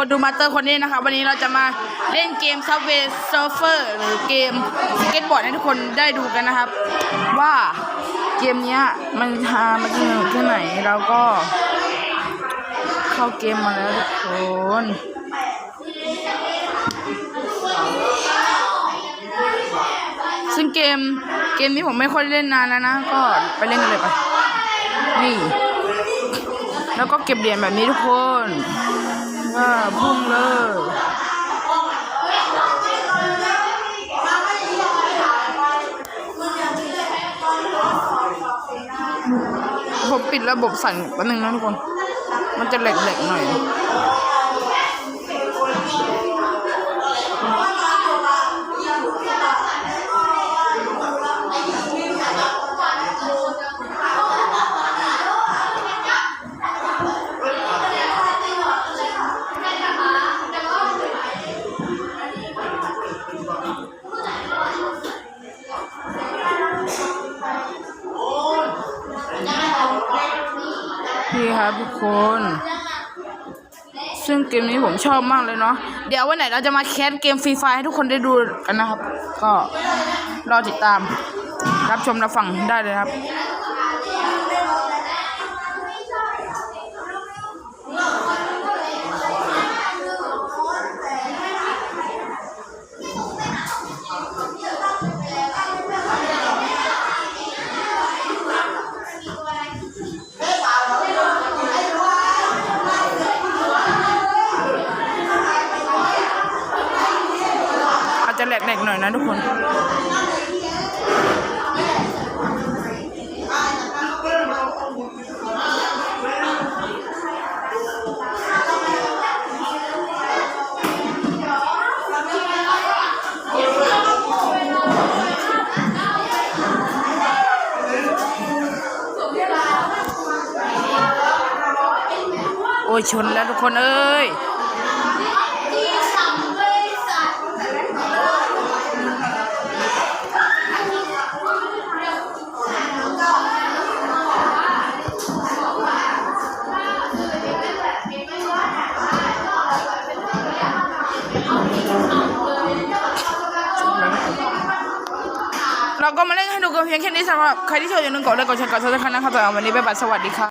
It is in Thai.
คนดูมาสเตอร์คนนี้นะคะวันนี้เราจะมาเล่นเกม Subway Surfer หรือเกมสเก็ตบอร์ดให้ทุกคนได้ดูกันนะครับ ว่าเกมนี้มันฮามันสนุกแค่ไหนเราก็ เข้าเกมมาแล้วทุกคนซึ่งเกมเกมนี้ผมไม่ค่อยเล่นนานแล้วนะ ก็ไปเล่นกันเลยไปนี่ แล้วก็เก็บเหรียญแบบนี้ทุกคน ว่าพุ่งเลยผมปิดระบบสั่นแป๊บนึงนะทุกคน มันจะแหลกๆหน่อย นี่ครับทุกคน ซึ่งเกมนี้ผมชอบมากเลยเนาะเดี๋ยววันไหนเราจะมาแคสเกมฟรีไฟให้ทุกคนได้ดูกันนะครับ ก็รอติดตามรับชมรับฟังได้เลยครับ จะแหลกๆหน่อยนะทุกคน โอ้ยชนแล้วทุกคนเอ้ย เราก็มาเล่นให้ดูกันเพียงแค่นี้สำหรับใครที่ชอบอย่าลืมกดไลค์กดแชร์กดซับสไครต์นะครับสำหรับวันนี้บ๊ายบายสวัสดีค่ะ